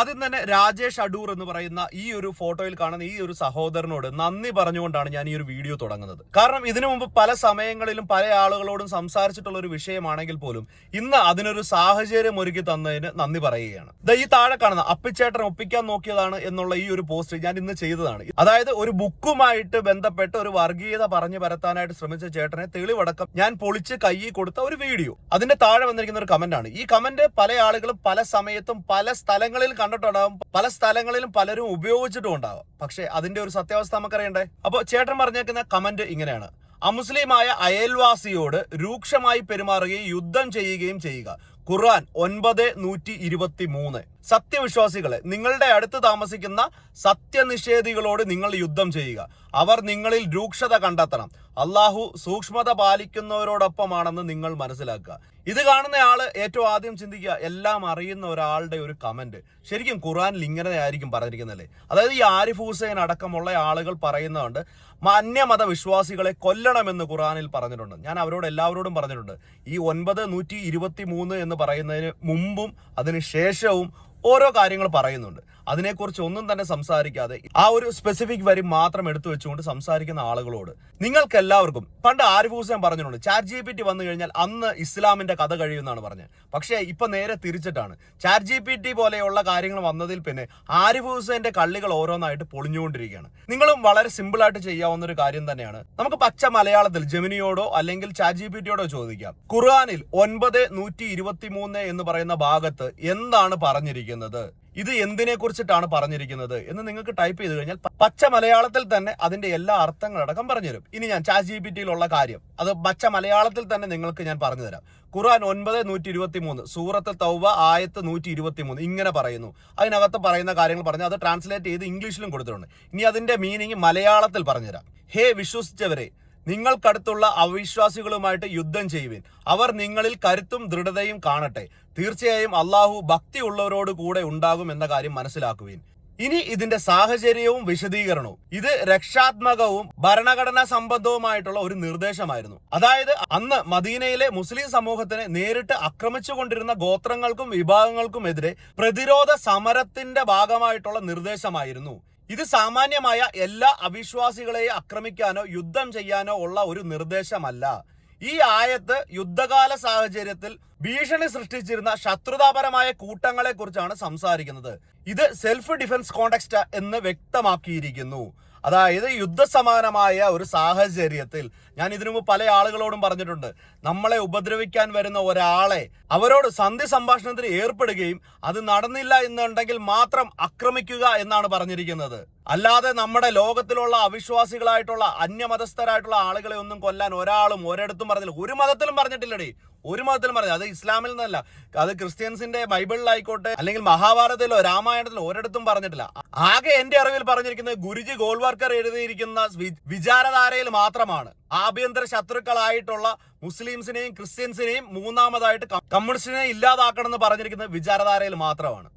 ആദ്യം തന്നെ രാജേഷ് അടൂർ എന്ന് പറയുന്ന ഈ ഒരു ഫോട്ടോയിൽ കാണുന്ന ഈ ഒരു സഹോദരനോട് നന്ദി പറഞ്ഞുകൊണ്ടാണ് ഞാൻ ഈ ഒരു വീഡിയോ തുടങ്ങുന്നത്. കാരണം ഇതിനു മുമ്പ് പല സമയങ്ങളിലും പല ആളുകളോടും സംസാരിച്ചിട്ടുള്ള ഒരു വിഷയമാണെങ്കിൽ പോലും ഇന്ന് അതിനൊരു സാഹചര്യം ഒരുക്കി തന്നതിന് നന്ദി പറയുകയാണ്. ഈ താഴെ കാണുന്ന അപ്പിച്ചേട്ടൻ ഒപ്പിക്കാൻ നോക്കിയതാണ് എന്നുള്ള ഈ ഒരു പോസ്റ്റ് ഞാൻ ഇന്ന് ചെയ്തതാണ്. അതായത് ഒരു ബുക്കുമായിട്ട് ബന്ധപ്പെട്ട് ഒരു വർഗീയത പറഞ്ഞു പരത്താനായിട്ട് ശ്രമിച്ച ചേട്ടനെ തെളിവടക്കം ഞാൻ പൊളിച്ച് കയ്യിൽ കൊടുത്ത ഒരു വീഡിയോ. അതിന്റെ താഴെ വന്നിരിക്കുന്ന ഒരു കമന്റ് ആണ്. ഈ കമന്റ് പല ആളുകളും പല സമയത്തും പല സ്ഥലങ്ങളിൽ കണ്ടിട്ടുണ്ടാവും. പല സ്ഥലങ്ങളിലും പലരും ഉപയോഗിച്ചിട്ടും ഉണ്ടാവും. പക്ഷെ അതിന്റെ ഒരു സത്യാവസ്ഥ നമുക്കറിയണ്ടേ? അപ്പൊ ചേട്ടൻ പറഞ്ഞേക്കുന്ന കമന്റ് ഇങ്ങനെയാണ്. അമുസ്ലിമായ അയൽവാസിയോട് രൂക്ഷമായി പെരുമാറുകയും യുദ്ധം ചെയ്യുകയും ചെയ്യുക. ഖുർആൻ ഒൻപത് നൂറ്റി ഇരുപത്തി മൂന്ന് സത്യവിശ്വാസികളെ നിങ്ങളുടെ അടുത്ത് താമസിക്കുന്ന സത്യനിഷേധികളോട് നിങ്ങൾ യുദ്ധം ചെയ്യുക. അവർ നിങ്ങളിൽ രൂക്ഷത കണ്ടെത്തണം. അള്ളാഹു സൂക്ഷ്മത പാലിക്കുന്നവരോടൊപ്പമാണെന്ന് നിങ്ങൾ മനസ്സിലാക്കുക. ഇത് കാണുന്ന ആൾ ഏറ്റവും ആദ്യം ചിന്തിക്കുക എല്ലാം അറിയുന്ന ഒരാളുടെ ഒരു കമന്റ് ശരിക്കും ഖുറാനിൽ ഇങ്ങനെ ആയിരിക്കും പറഞ്ഞിരിക്കുന്നല്ലേ അതായത് ഈ ആരിഫ് ഹുസൈൻ അടക്കമുള്ള ആളുകൾ പറയുന്നതുകൊണ്ട് അന്യമത വിശ്വാസികളെ കൊല്ലണമെന്ന് ഖുറാനിൽ പറഞ്ഞിട്ടുണ്ട്. ഞാൻ അവരോട് എല്ലാവരോടും പറഞ്ഞിട്ടുണ്ട്. ഈ ഒൻപത് നൂറ്റി ഇരുപത്തി മൂന്ന് എന്ന് പറയുന്നതിന് മുമ്പും അതിന് ശേഷവും ഓരോ കാര്യങ്ങൾ പറയുന്നുണ്ട്. അതിനെക്കുറിച്ച് ഒന്നും തന്നെ സംസാരിക്കാതെ ആ ഒരു സ്പെസിഫിക് വരി മാത്രം എടുത്തു വെച്ചുകൊണ്ട് സംസാരിക്കുന്ന ആളുകളോട്. നിങ്ങൾക്ക് എല്ലാവർക്കും പണ്ട് ആരിഫ് ഹുസൈൻ പറഞ്ഞിട്ടുണ്ട് ചാറ്റ് ജി പി ടി വന്നു കഴിഞ്ഞാൽ അന്ന് ഇസ്ലാമിന്റെ കഥ കഴിയുമെന്നാണ് പറഞ്ഞത്. പക്ഷേ ഇപ്പൊ നേരെ തിരിച്ചിട്ടാണ്. ചാറ്റ് ജി പി ടി പോലെയുള്ള കാര്യങ്ങൾ വന്നതിൽ പിന്നെ ആരിഫ് ഹുസൈന്റെ കള്ളികൾ ഓരോന്നായിട്ട് പൊളിഞ്ഞുകൊണ്ടിരിക്കുകയാണ്. നിങ്ങളും വളരെ സിമ്പിൾ ആയിട്ട് ചെയ്യാവുന്ന ഒരു കാര്യം തന്നെയാണ്. നമുക്ക് പച്ച മലയാളത്തിൽ ജെമിനിയോടോ അല്ലെങ്കിൽ ചാറ്റ് ജി പി ടിയോടോ ചോദിക്കാം. ഖുർആാനിൽ ഒൻപത് നൂറ്റി ഇരുപത്തി മൂന്ന് എന്ന് പറയുന്ന ഭാഗത്ത് എന്താണ് പറഞ്ഞിരിക്കുന്നത്? ഇത് എന്തിനെ കുറിച്ചിട്ടാണ് പറഞ്ഞിരിക്കുന്നത് എന്ന് നിങ്ങൾക്ക് ടൈപ്പ് ചെയ്ത് കഴിഞ്ഞാൽ പച്ച മലയാളത്തിൽ തന്നെ അതിന്റെ എല്ലാ അർത്ഥങ്ങളടക്കം പറഞ്ഞുതരും. ഇനി ഞാൻ ചാറ്റ് ജി പി കാര്യം. അത് പച്ച മലയാളത്തിൽ തന്നെ നിങ്ങൾക്ക് ഞാൻ പറഞ്ഞു തരാം ഖുർആൻ ഒൻപത് നൂറ്റി ഇരുപത്തി മൂന്ന് സൂറത്ത് തൗബ ആയത്ത് നൂറ്റി ഇരുപത്തി മൂന്ന് ഇങ്ങനെ പറയുന്നു. അതിനകത്ത് പറയുന്ന കാര്യങ്ങൾ പറഞ്ഞു അത് ട്രാൻസ്ലേറ്റ് ചെയ്ത് ഇംഗ്ലീഷിലും കൊടുത്തിട്ടുണ്ട്. ഇനി അതിന്റെ മീനിങ് മലയാളത്തിൽ പറഞ്ഞുതരാം. ഹേ വിശ്വസിച്ചവരെ നിങ്ങൾക്കടുത്തുള്ള അവിശ്വാസികളുമായിട്ട് യുദ്ധം ചെയ്യുവിൻ. അവർ നിങ്ങളിൽ കരുത്തും ദൃഢതയും കാണട്ടെ. തീർച്ചയായും അള്ളാഹു ഭക്തിയുള്ളവരോട് കൂടെ ഉണ്ടാകും എന്ന കാര്യം മനസ്സിലാക്കുവിൻ. ഇനി ഇതിന്റെ സാഹചര്യവും വിശദീകരണവും. ഇത് രക്ഷാത്മകവും ഭരണഘടനാ സംബന്ധവുമായിട്ടുള്ള ഒരു നിർദ്ദേശമായിരുന്നു. അതായത് അന്ന് മദീനയിലെ മുസ്ലിം സമൂഹത്തിനെ നേരിട്ട് ആക്രമിച്ചുകൊണ്ടിരുന്ന ഗോത്രങ്ങൾക്കും വിഭാഗങ്ങൾക്കും എതിരെ പ്രതിരോധ സമരത്തിന്റെ ഭാഗമായിട്ടുള്ള നിർദ്ദേശമായിരുന്നു. ഇത് സാമാന്യമായ എല്ലാ അവിശ്വാസികളെയും ആക്രമിക്കാനോ യുദ്ധം ചെയ്യാനോ ഉള്ള ഒരു നിർദ്ദേശമല്ല. ഈ ആയത്ത് യുദ്ധകാല സാഹചര്യത്തിൽ ഭീഷണി സൃഷ്ടിച്ചിരുന്ന ശത്രുതാപരമായ കൂട്ടങ്ങളെ കുറിച്ചാണ് സംസാരിക്കുന്നത്. ഇത് സെൽഫ് ഡിഫൻസ് കോണ്ടക്സ്റ്റ് എന്ന് വ്യക്തമാക്കിയിരിക്കുന്നു. അതായത് യുദ്ധസമാനമായ ഒരു സാഹചര്യത്തിൽ ഞാൻ ഇതിനു മുമ്പ് പല ആളുകളോടും പറഞ്ഞിട്ടുണ്ട് നമ്മളെ ഉപദ്രവിക്കാൻ വരുന്ന ഒരാളെ അവരോട് സന്ധി സംഭാഷണത്തിന് ഏർപ്പെടുകയും അത് നടന്നില്ല എന്നുണ്ടെങ്കിൽ മാത്രം ആക്രമിക്കുക എന്നാണ് പറഞ്ഞിരിക്കുന്നത്. അല്ലാതെ നമ്മുടെ ലോകത്തിലുള്ള അവിശ്വാസികളായിട്ടുള്ള അന്യമതസ്ഥരായിട്ടുള്ള ആളുകളെ ഒന്നും കൊല്ലാൻ ഒരാളും ഒരിടത്തും പറഞ്ഞില്ല. ഒരു മതത്തിലും പറഞ്ഞിട്ടില്ലടേ. ഒരു മതത്തിലും പറഞ്ഞു അത് ഇസ്ലാമിൽ നിന്നല്ല. അത് ക്രിസ്ത്യൻസിന്റെ ബൈബിളിലായിക്കോട്ടെ അല്ലെങ്കിൽ മഹാഭാരതത്തിലോ രാമായണത്തിലോ ഒരിടത്തും പറഞ്ഞിട്ടില്ല. ആകെ എന്റെ അറിവിൽ പറഞ്ഞിരിക്കുന്നത് ഗുരുജി ഗോൾവർക്കർ എഴുതിയിരിക്കുന്ന വിചാരധാരയിൽ മാത്രമാണ്. ആഭ്യന്തര ശത്രുക്കളായിട്ടുള്ള മുസ്ലിംസിനെയും ക്രിസ്ത്യൻസിനെയും മൂന്നാമതായിട്ട് കമ്മ്യൂണിസ്റ്റിനെ ഇല്ലാതാക്കണം എന്ന് പറഞ്ഞിരിക്കുന്നത് വിചാരധാരയിൽ മാത്രമാണ്.